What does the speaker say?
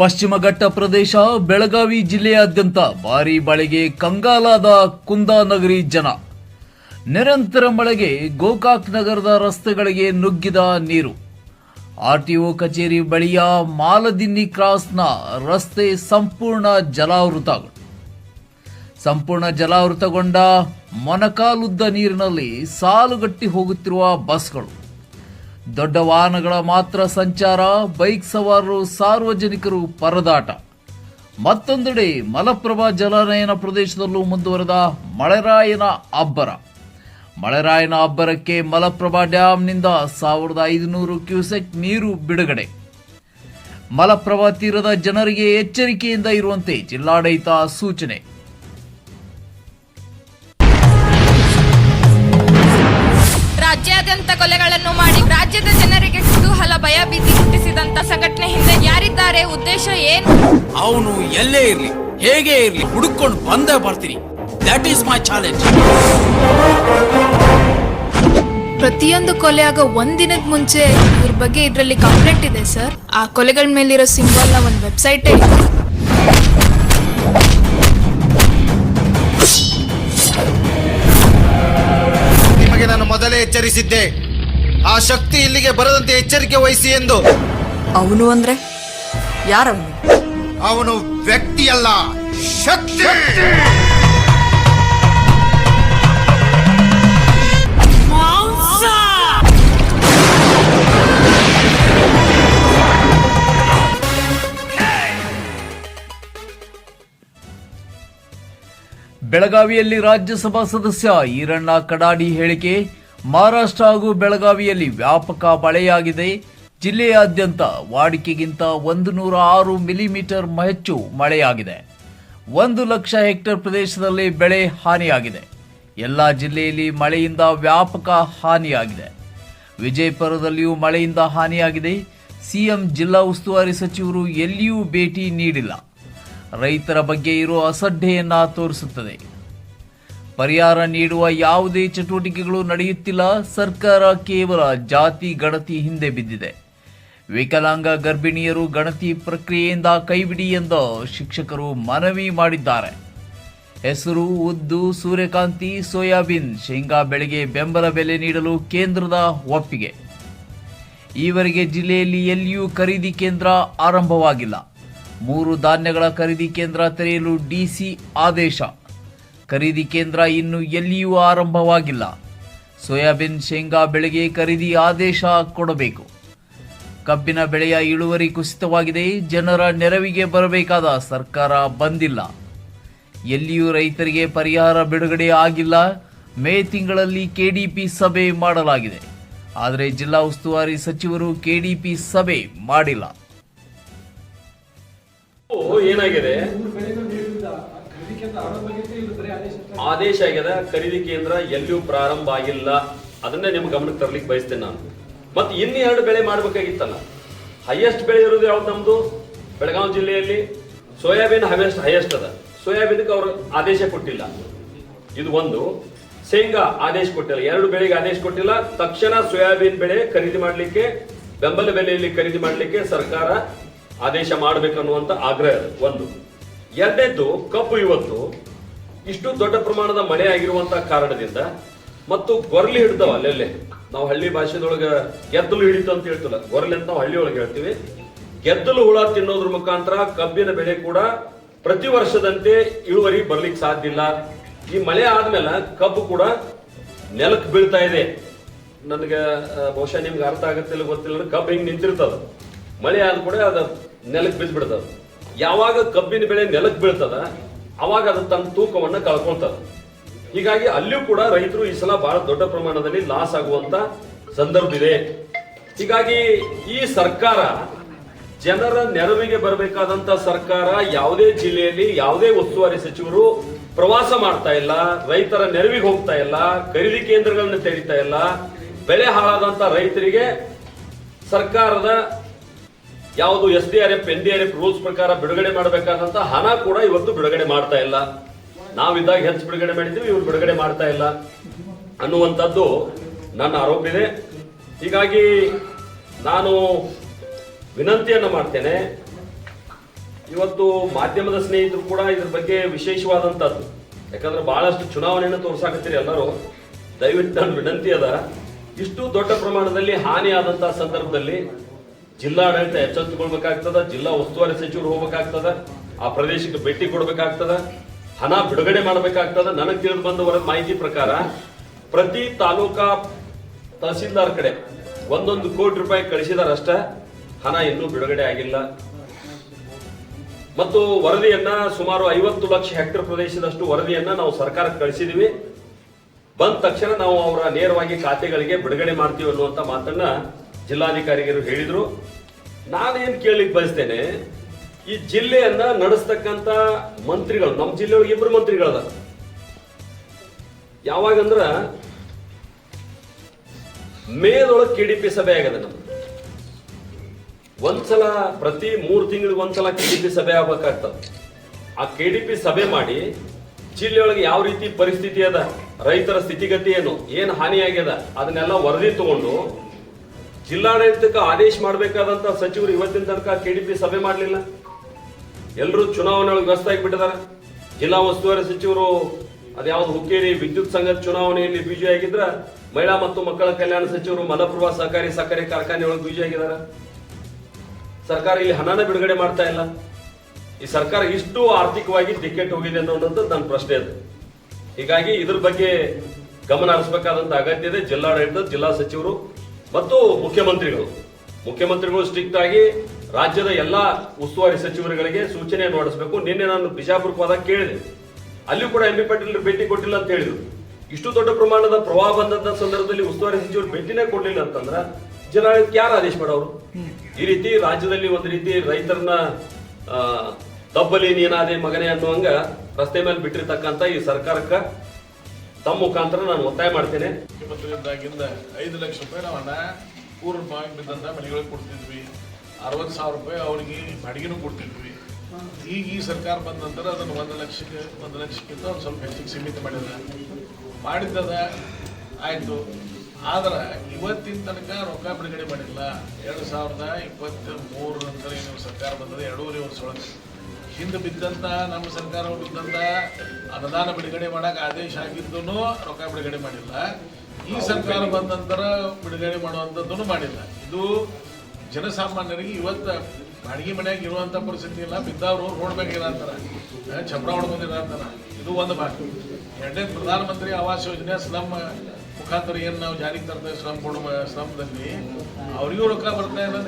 ಪಶ್ಚಿಮ ಘಟ್ಟ ಪ್ರದೇಶ ಬೆಳಗಾವಿ ಜಿಲ್ಲೆಯಾದ್ಯಂತ ಭಾರಿ ಮಳೆಗೆ ಕಂಗಾಲಾದ ಕುಂದಾನಗರಿ ಜನ. ನಿರಂತರ ಮಳೆಗೆ ಗೋಕಾಕ್ ನಗರದ ರಸ್ತೆಗಳಿಗೆ ನುಗ್ಗಿದ ನೀರು. ಆರ್ಟಿಒ ಕಚೇರಿ ಬಳಿಯ ಮಾಲದಿನ್ನಿ ಕ್ರಾಸ್ನ ರಸ್ತೆ ಸಂಪೂರ್ಣ ಜಲಾವೃತಗಳು ಸಂಪೂರ್ಣ ಜಲಾವೃತಗೊಂಡ ಮೊನಕಾಲುದ್ದ ನೀರಿನಲ್ಲಿ ಸಾಲುಗಟ್ಟಿ ಹೋಗುತ್ತಿರುವ ಬಸ್ಗಳು. ದೊಡ್ಡ ವಾಹನಗಳ ಮಾತ್ರ ಸಂಚಾರ, ಬೈಕ್ ಸವಾರರು, ಸಾರ್ವಜನಿಕರು ಪರದಾಟ. ಮತ್ತೊಂದೆಡೆ ಮಲಪ್ರಭಾ ಜಲಾನಯನ ಪ್ರದೇಶದಲ್ಲೂ ಮುಂದುವರೆದ ಮಳೆರಾಯನ ಅಬ್ಬರ. ಮಳೆರಾಯನ ಅಬ್ಬರಕ್ಕೆ ಮಲಪ್ರಭಾ ಡ್ಯಾಂನಿಂದ ಸಾವಿರದ ಐದುನೂರು ಕ್ಯೂಸೆಕ್ ನೀರು ಬಿಡುಗಡೆ. ಮಲಪ್ರಭಾ ತೀರದ ಜನರಿಗೆ ಎಚ್ಚರಿಕೆಯಿಂದ ಇರುವಂತೆ ಜಿಲ್ಲಾಡಳಿತ ಸೂಚನೆ. ರಾಜ್ಯಾದ್ಯಂತ ಕೊಲೆಗಳನ್ನು ಮಾಡಿ ರಾಜ್ಯದ ಜನರಿಗೆ ಕುತೂಹಲ ಭಯ ಭೀತಿ ಹುಟ್ಟಿಸಿದಂತ ಸಂಘಟನೆ ಹಿಂದೆ ಯಾರಿದ್ದಾರೆ? ಉದ್ದೇಶ ಏನು? ಅವನು ಎಲ್ಲೇ ಇರ್ಲಿ ಹೇಗೆ ಇರ್ಲಿ ಹುಡುಕೊಂಡು ಬಂದೇ ಬರ್ತೀನಿ. ದಟ್ ಈಸ್ ಮೈ ಚಾಲೆಂಜ್ ಪ್ರತಿಯೊಂದು ಕೊಲೆ ಆಗ ಒಂದಿನದ ಮುಂಚೆ ಇವ್ರ ಬಗ್ಗೆ ಇದರಲ್ಲಿ ಕಂಪ್ಲೇಂಟ್ ಇದೆ ಸರ್ ಆ ಕೊಲೆಗಳ ಮೇಲಿರೋ ಸಿಂಬಲ್ನ ಒಂದು ವೆಬ್ಸೈಟೇ ಇದೆ ನಾನು ಮೊದಲೇ ಎಚ್ಚರಿಸಿದ್ದೆ. ಆ ಶಕ್ತಿ ಇಲ್ಲಿಗೆ ಬರದಂತೆ ಎಚ್ಚರಿಕೆ ವಹಿಸಿ ಎಂದು. ಅವನು ಅಂದ್ರೆ? ಯಾರವನು? ಅವನು ವ್ಯಕ್ತಿಯಲ್ಲ ಶಕ್ತಿ! ಬೆಳಗಾವಿಯಲ್ಲಿ ರಾಜ್ಯಸಭಾ ಸದಸ್ಯ ಈರಣ್ಣ ಕಡಾಡಿ ಹೇಳಿಕೆ, ಮಹಾರಾಷ್ಟ್ರ ಹಾಗೂ ಬೆಳಗಾವಿಯಲ್ಲಿ ವ್ಯಾಪಕ ಮಳೆಯಾಗಿದೆ. ಜಿಲ್ಲೆಯಾದ್ಯಂತ ವಾಡಿಕೆಗಿಂತ ಒಂದು ನೂರ ಆರು ಮಿಲಿಮೀಟರ್ ಹೆಚ್ಚು ಮಳೆಯಾಗಿದೆ. ಒಂದು ಲಕ್ಷ ಹೆಕ್ಟೇರ್ ಪ್ರದೇಶದಲ್ಲಿ ಬೆಳೆ ಹಾನಿಯಾಗಿದೆ. ಎಲ್ಲ ಜಿಲ್ಲೆಯಲ್ಲಿ ಮಳೆಯಿಂದ ವ್ಯಾಪಕ ಹಾನಿಯಾಗಿದೆ. ವಿಜಯಪುರದಲ್ಲಿಯೂ ಮಳೆಯಿಂದ ಹಾನಿಯಾಗಿದೆ. ಸಿಎಂ ಜಿಲ್ಲಾ ಉಸ್ತುವಾರಿ ಸಚಿವರು ಎಲ್ಲಿಯೂ ಭೇಟಿ ನೀಡಿಲ್ಲ. ರೈತರ ಬಗ್ಗೆ ಇರುವ ಅಸಡ್ಡೆಯನ್ನು ತೋರಿಸುತ್ತದೆ. ಪರಿಹಾರ ನೀಡುವ ಯಾವುದೇ ಚಟುವಟಿಕೆಗಳು ನಡೆಯುತ್ತಿಲ್ಲ. ಸರ್ಕಾರ ಕೇವಲ ಜಾತಿ ಗಣತಿ ಹಿಂದೆ ಬಿದ್ದಿದೆ. ವಿಕಲಾಂಗ ಗರ್ಭಿಣಿಯರು ಗಣತಿ ಪ್ರಕ್ರಿಯೆಯಿಂದ ಕೈಬಿಡಿ ಎಂದು ಶಿಕ್ಷಕರು ಮನವಿ ಮಾಡಿದ್ದಾರೆ. ಹೆಸರು, ಉದ್ದು, ಸೂರ್ಯಕಾಂತಿ, ಸೋಯಾಬೀನ್, ಶೇಂಗಾ ಬೆಳೆಗೆ ಬೆಂಬಲ ಬೆಲೆ ನೀಡಲು ಕೇಂದ್ರದ ಒಪ್ಪಿಗೆ. ಈವರೆಗೆ ಜಿಲ್ಲೆಯಲ್ಲಿ ಎಲ್ಲಿಯೂ ಖರೀದಿ ಕೇಂದ್ರ ಆರಂಭವಾಗಿಲ್ಲ. ಮೂರು ಧಾನ್ಯಗಳ ಖರೀದಿ ಕೇಂದ್ರ ತೆರೆಯಲು ಡಿಸಿ ಆದೇಶ. ಖರೀದಿ ಕೇಂದ್ರ ಇನ್ನು ಎಲ್ಲಿಯೂ ಆರಂಭವಾಗಿಲ್ಲ. ಸೋಯಾಬೀನ್ ಶೇಂಗಾ ಬೆಳೆಗೆ ಖರೀದಿ ಆದೇಶ ಕೊಡಬೇಕು. ಕಬ್ಬಿನ ಬೆಳೆಯ ಇಳುವರಿ ಕುಸಿತವಾಗಿದೆ, ಜನರ ನೆರವಿಗೆ ಬರಬೇಕಾದ ಸರ್ಕಾರ ಬಂದಿಲ್ಲ. ಎಲ್ಲಿಯೂ ರೈತರಿಗೆ ಪರಿಹಾರ ಬಿಡುಗಡೆ ಆಗಿಲ್ಲ. ಮೇ ತಿಂಗಳಲ್ಲಿ ಕೆಡಿಪಿ ಸಭೆ ಮಾಡಲಾಗಿದೆ. ಆದರೆ ಜಿಲ್ಲಾ ಉಸ್ತುವಾರಿ ಸಚಿವರು ಕೆಡಿಪಿ ಸಭೆ ಮಾಡಿಲ್ಲ. ಏನಾಗಿದೆ? ಆದೇಶ ಆಗಿದೆ ಖರೀದಿ ಕೇಂದ್ರ ಎಲ್ಲಿಯೂ ಪ್ರಾರಂಭ ಆಗಿಲ್ಲ. ಅದನ್ನೇ ನಿಮ್ ಗಮನಕ್ಕೆ ತರ್ಲಿಕ್ಕೆ ಬಯಸ್ತೇನೆ ನಾನು. ಮತ್ತೆ ಇನ್ನೆರಡು ಬೆಳೆ ಮಾಡ್ಬೇಕಾಗಿತ್ತಲ್ಲ. ಹೈಯೆಸ್ಟ್ ಬೆಳೆ ಇರೋದು ಯಾವ್ದು ನಮ್ದು? ಬೆಳಗಾವಿ ಜಿಲ್ಲೆಯಲ್ಲಿ ಸೋಯಾಬೀನ್ ಹೈಯೆಸ್ಟ್ ಹೈಯೆಸ್ಟ್ ಅದ. ಸೋಯಾಬೀನ್ಗೆ ಅವರು ಆದೇಶ ಕೊಟ್ಟಿಲ್ಲ. ಇದು ಒಂದು. ಶೇಂಗಾ ಆದೇಶ ಕೊಟ್ಟಿಲ್ಲ. ಎರಡು ಬೆಳೆಗೆ ಆದೇಶ ಕೊಟ್ಟಿಲ್ಲ. ತಕ್ಷಣ ಸೋಯಾಬೀನ್ ಬೆಳೆ ಖರೀದಿ ಮಾಡಲಿಕ್ಕೆ, ಬೆಂಬಲ ಬೆಲೆಯಲ್ಲಿ ಖರೀದಿ ಮಾಡಲಿಕ್ಕೆ ಸರ್ಕಾರ ಆದೇಶ ಮಾಡಬೇಕನ್ನುವಂಥ ಆಗ್ರಹ ಒಂದು. ಎರಡನೇದ್ದು, ಕಬ್ಬು ಇವತ್ತು ಇಷ್ಟು ದೊಡ್ಡ ಪ್ರಮಾಣದ ಮಳೆ ಆಗಿರುವಂತಹ ಕಾರಣದಿಂದ ಮತ್ತು ಗೊರ್ಲಿ ಹಿಡ್ದವ ಅಲ್ಲೆಲ್ಲೇ ನಾವು ಹಳ್ಳಿ ಭಾಷೆದೊಳಗ ಗೆದ್ದಲು ಹಿಡಿತು ಅಂತ ಹೇಳ್ತಿಲ್ಲ, ಗೊರ್ಲಿ ಅಂತ ನಾವು ಹಳ್ಳಿಯೊಳಗೆ ಹೇಳ್ತೀವಿ. ಗೆದ್ದಲು ಹುಳ ತಿನ್ನೋದ್ರ ಮುಖಾಂತರ ಕಬ್ಬಿನ ಬೆಳೆ ಕೂಡ ಪ್ರತಿ ವರ್ಷದಂತೆ ಇಳುವರಿ ಬರ್ಲಿಕ್ಕೆ ಸಾಧ್ಯ ಇಲ್ಲ. ಈ ಮಳೆ ಆದ್ಮೇಲೆ ಕಬ್ಬು ಕೂಡ ನೆಲಕ್ಕೆ ಬೀಳ್ತಾ ಇದೆ. ನನಗೆ ಬಹುಶಃ ನಿಮ್ಗೆ ಅರ್ಥ ಆಗತ್ತಿಲ್ಲ ಗೊತ್ತಿಲ್ಲ ಕಬ್ಬು ಹಿಂಗೆ ನಿಂತಿರ್ತದ. ಮಳೆ ಆದ ಕೂಡ ಅದ ನೆಲಕ್ಕೆ ಬಿದ್ದ್ಬಿಡ್ತದ. ಯಾವಾಗ ಕಬ್ಬಿನ ಬೆಳೆ ನೆಲಕ್ಕೆ ಬೀಳ್ತದ, ಅವಾಗ ಅದು ತನ್ನ ತೂಕವನ್ನ ಕಳ್ಕೊಳ್ತದ. ಹೀಗಾಗಿ ಅಲ್ಲಿಯೂ ಕೂಡ ರೈತರು ಈ ಸಲ ಬಹಳ ದೊಡ್ಡ ಪ್ರಮಾಣದಲ್ಲಿ ಲಾಸ್ ಆಗುವಂತ ಸಂದರ್ಭ ಇದೆ. ಹೀಗಾಗಿ ಈ ಸರ್ಕಾರ ಜನರ ನೆರವಿಗೆ ಬರಬೇಕಾದಂತ ಸರ್ಕಾರ ಯಾವುದೇ ಜಿಲ್ಲೆಯಲ್ಲಿ ಯಾವುದೇ ಉಸ್ತುವಾರಿ ಸಚಿವರು ಪ್ರವಾಸ ಮಾಡ್ತಾ ಇಲ್ಲ, ರೈತರ ನೆರವಿಗೆ ಹೋಗ್ತಾ ಇಲ್ಲ, ಖರೀದಿ ಕೇಂದ್ರಗಳನ್ನ ತೆರೀತಾ ಇಲ್ಲ, ಬೆಳೆ ಹಾಳಾದಂತ ರೈತರಿಗೆ ಸರ್ಕಾರದ ಯಾವುದು S D R F, N D R F rules ಪ್ರಕಾರ ಬಿಡುಗಡೆ ಮಾಡಬೇಕಾದಂತ ಹಣ ಕೂಡ ಇವತ್ತು ಬಿಡುಗಡೆ ಮಾಡ್ತಾ ಇಲ್ಲ. ನಾವಿದ್ದಾಗ ಹೆಚ್ಚು ಬಿಡುಗಡೆ ಮಾಡಿದ್ವಿ ಇವ್ರು ಬಿಡುಗಡೆ ಮಾಡ್ತಾ ಇಲ್ಲ. ಅನ್ನುವಂಥದ್ದು ನನ್ನ ಆರೋಪ ಇದೆ ಹೀಗಾಗಿ ನಾನು ವಿನಂತಿಯನ್ನು ಮಾಡ್ತೇನೆ. ಇವತ್ತು ಮಾಧ್ಯಮದ ಸ್ನೇಹಿತರು ಕೂಡ ಇದ್ರ ಬಗ್ಗೆ ವಿಶೇಷವಾದಂಥದ್ದು. ಯಾಕಂದ್ರೆ ಬಹಳಷ್ಟು ಚುನಾವಣೆಯನ್ನು ತೋರ್ಸಾಕತ್ತೀರಿ ಎಲ್ಲರೂ. ದಯವಿಟ್ಟು ನನ್ನ ವಿನಂತಿ ಅದ. ಇಷ್ಟು ದೊಡ್ಡ ಪ್ರಮಾಣದಲ್ಲಿ ಹಾನಿ ಸಂದರ್ಭದಲ್ಲಿ ಜಿಲ್ಲಾಡಳಿತ ಎಚ್ಚೆತ್ತುಕೊಳ್ಬೇಕಾಗ್ತದ, ಜಿಲ್ಲಾ ಉಸ್ತುವಾರಿ ಸಚಿವರು ಹೋಗ್ಬೇಕಾಗ್ತದ, ಆ ಪ್ರದೇಶಕ್ಕೆ ಭೇಟಿ ಕೊಡ್ಬೇಕಾಗ್ತದ, ಹಣ ಬಿಡುಗಡೆ ಮಾಡಬೇಕಾಗ್ತದ. ನನಗೆ ತಿಳಿದು ಬಂದ ಮಾಹಿತಿ ಪ್ರಕಾರ ಪ್ರತಿ ತಾಲೂಕಾ ತಹಸೀಲ್ದಾರ್ ಕಡೆ ಒಂದೊಂದು ಕೋಟಿ ರೂಪಾಯಿ ಕಳಿಸಿದಾರಷ್ಟ ಹಣ ಇನ್ನೂ ಬಿಡುಗಡೆ ಆಗಿಲ್ಲ. ಮತ್ತು ವರದಿಯನ್ನ ಸುಮಾರು ಐವತ್ತು ಲಕ್ಷ ಹೆಕ್ಟರ್ ಪ್ರದೇಶದಷ್ಟು ವರದಿಯನ್ನ ನಾವು ಸರ್ಕಾರಕ್ಕೆ ಕಳಿಸಿದೀವಿ. ಬಂದ ತಕ್ಷಣ ನಾವು ಅವರ ನೇರವಾಗಿ ಖಾತೆಗಳಿಗೆ ಬಿಡುಗಡೆ ಮಾಡ್ತೀವಿ ಅನ್ನುವಂತ ಮಾತನ್ನ ಜಿಲ್ಲಾಧಿಕಾರಿಗಳು ಹೇಳಿದ್ರು. ನಾನೇನು ಕೇಳಲಿಕ್ಕೆ ಬಯಸ್ತೇನೆ, ಈ ಜಿಲ್ಲೆಯನ್ನ ನಡೆಸ್ತಕ್ಕಂತ ಮಂತ್ರಿಗಳು, ನಮ್ಮ ಜಿಲ್ಲೆಯೊಳಗೆ ಇಬ್ಬರು ಮಂತ್ರಿಗಳದ ಯಾವಾಗಂದ್ರ ಮೇದೊಳಗೆ ಕೆ ಡಿ ಪಿ ಸಭೆ ಆಗದ ನಮ್ದು. ಒಂದ್ಸಲ ಪ್ರತಿ ಮೂರು ತಿಂಗಳಿಗೆ ಒಂದ್ಸಲ ಕೆ ಡಿ ಪಿ ಸಭೆ ಆಗ್ಬೇಕಾಗ್ತದೆ. ಆ ಕೆ ಡಿ ಪಿ ಸಭೆ ಮಾಡಿ ಜಿಲ್ಲೆಯೊಳಗೆ ಯಾವ ರೀತಿ ಪರಿಸ್ಥಿತಿ ಅದ, ರೈತರ ಸ್ಥಿತಿಗತಿ ಏನು ಏನು ಹಾನಿಯಾಗ್ಯದ, ಅದನ್ನೆಲ್ಲ ವರದಿ ತಗೊಂಡು ಜಿಲ್ಲಾಡಳಿತಕ್ಕೆ ಆದೇಶ ಮಾಡಬೇಕಾದಂತ ಸಚಿವರು ಇವತ್ತಿನ ತನಕ ಕೆಡಿಪಿ ಸಭೆ ಮಾಡಲಿಲ್ಲ. ಎಲ್ಲರೂ ಚುನಾವಣೆ ಒಳಗೆ ವ್ಯಸ್ತ ಆಗಿಬಿಟ್ಟಿದ್ದಾರೆ. ಜಿಲ್ಲಾ ಉಸ್ತುವಾರಿ ಸಚಿವರು ಅದ್ಯಾವ್ದು ಹುಕ್ಕೇರಿ ವಿದ್ಯುತ್ ಸಂಘದ ಚುನಾವಣೆಯಲ್ಲಿ ಬಿಜಿ ಆಗಿದ್ರ ಮಹಿಳಾ ಮತ್ತು ಮಕ್ಕಳ ಕಲ್ಯಾಣ ಸಚಿವರು ಮಲಪ್ರಭಾ ಸಹಕಾರಿ ಸಕ್ಕರೆ ಕಾರ್ಖಾನೆ ಒಳಗೆ ಬಿಜಿ ಆಗಿದ್ದಾರೆ. ಸರ್ಕಾರ ಇಲ್ಲಿ ಹಣನ ಬಿಡುಗಡೆ ಮಾಡ್ತಾ ಇಲ್ಲ. ಈ ಸರ್ಕಾರ ಇಷ್ಟು ಆರ್ಥಿಕವಾಗಿ ಟಿಕೆಟ್ ಹೋಗಿದೆ ಅನ್ನೋದು ನನ್ನ ಪ್ರಶ್ನೆ ಅದು. ಹೀಗಾಗಿ ಇದ್ರ ಬಗ್ಗೆ ಗಮನ ಹರಿಸಬೇಕಾದಂತ ಅಗತ್ಯ ಇದೆ. ಜಿಲ್ಲಾಡಳಿತ ಜಿಲ್ಲಾ ಸಚಿವರು ಮತ್ತು ಮುಖ್ಯಮಂತ್ರಿಗಳು. ಮುಖ್ಯಮಂತ್ರಿಗಳು ಸ್ಟ್ರಿಕ್ಟ್ ಆಗಿ ರಾಜ್ಯದ ಎಲ್ಲಾ ಉಸ್ತುವಾರಿ ಸಚಿವರುಗಳಿಗೆ ಸೂಚನೆ ಹೊರಡಿಸಬೇಕು ನಿನ್ನೆ ನಾನು ಬಿಜಾಪುರಕ್ಕೆ ಹೋದಾಗ ಕೇಳಿದೆ. ಅಲ್ಲಿ ಕೂಡ ಎಂ ಬಿ ಪಾಟೀಲ್ ಭೇಟಿ ಕೊಟ್ಟಿಲ್ಲ ಅಂತ ಹೇಳಿದ್ರು. ಇಷ್ಟು ದೊಡ್ಡ ಪ್ರಮಾಣದ ಪ್ರವಾಹ ಬಂದಂತ ಸಂದರ್ಭದಲ್ಲಿ ಉಸ್ತುವಾರಿ ಸಚಿವರು ಭೇಟಿನೇ ಕೊಡ್ಲಿಲ್ಲ ಅಂತಂದ್ರ ಜಿಲ್ಲಾಡಳಿತಕ್ಕೆ ಯಾರು ಆದೇಶ ಮಾಡೋರು? ಈ ರೀತಿ ರಾಜ್ಯದಲ್ಲಿ ಒಂದು ರೀತಿ ರೈತರನ್ನ ತಬ್ಬಲಿ ನೀನಾದೆ ಮಗನೇ ಅನ್ನುವಂಗ ರಸ್ತೆ ಮೇಲೆ ಬಿಟ್ಟಿರ್ತಕ್ಕಂಥ ಈ ಸರ್ಕಾರಕ್ಕ ತಮ್ಮ ಮುಖಾಂತರ ನಾನು ಒತ್ತಾಯ ಮಾಡ್ತೇನೆ. ಮುಖ್ಯಮಂತ್ರಿಯಿಂದಾಗಿಂದ ಐದು ಲಕ್ಷ ರೂಪಾಯಿ ನಾವು ಹಣ ಬಾಯಿ ಬಿದ್ದಂತ ಮನೆಗಳಿಗೆ ಕೊಡ್ತಿದ್ವಿ. ಅರವತ್ತು ಸಾವಿರ ರೂಪಾಯಿ ಅವರಿಗೆ ಬಾಡಿಗೆನೂ ಕೊಡ್ತಿದ್ವಿ. ಈಗ ಈ ಸರ್ಕಾರ ಬಂದ ನಂತರ ಅದನ್ನು ಒಂದು ಲಕ್ಷಕ್ಕೆ, ಒಂದು ಲಕ್ಷಕ್ಕಿಂತ ಒಂದು ಸ್ವಲ್ಪ ಹೆಚ್ಚಿಗೆ ಸೀಮಿತ ಮಾಡಿದ ಮಾಡಿದ್ದದ ಆಯಿತು. ಆದ್ರೆ ಇವತ್ತಿನ ತನಕ ರೊಕ್ಕ ಬಿಡುಗಡೆ ಮಾಡಿಲ್ಲ. ಎರಡು ಸಾವಿರದ ಇಪ್ಪತ್ತ್ ಮೂರು ನಂತರ ಏನು ಸರ್ಕಾರ ಬಂದದ, ಎರಡೂವರೆ ವರ್ಷ ಒಳಗೆ. ಹಿಂದೆ ಬಿದ್ದಂತ ನಮ್ಮ ಸರ್ಕಾರ ಬಿದ್ದಂತ ಅನುದಾನ ಬಿಡುಗಡೆ ಮಾಡಕ್ ಆದೇಶ ಆಗಿದ್ದೂ ರೊಕ್ಕ ಬಿಡುಗಡೆ ಮಾಡಿಲ್ಲ. ಈ ಸರ್ಕಾರ ಬಂದ ನಂತರ ಬಿಡುಗಡೆ ಮಾಡುವಂಥದ್ದನ್ನು ಮಾಡಿಲ್ಲ. ಇದು ಜನಸಾಮಾನ್ಯರಿಗೆ ಇವತ್ತು ಬಾಡಿಗೆ ಮನೆಯಾಗ ಇರುವಂತ ಪರಿಸ್ಥಿತಿ ಇಲ್ಲ. ಬಿದ್ದವರು ರೋಡ್ ಮ್ಯಾಗ ಇರಂತಾರ. ಚಪ್ರ ಹೊಡ್ಕೊಂಡಿರಂತಾರ ಇದು ಒಂದು ಭಾಗ. ಎರಡನೇ ಪ್ರಧಾನಮಂತ್ರಿ ಆವಾಸ್ ಯೋಜನೆ ಸ್ಲಮ್ ಮುಖಾಂತರ ಏನು ನಾವು ಜಾರಿಗೆ ತರ್ತೇವೆ ಸ್ಲಮ್ ಕೊಡುವ ಸ್ಲಮ್ದಲ್ಲಿ ಅವರಿಗೂ ರೊಕ್ಕ ಬರ್ತಾ ಇಲ್ಲ.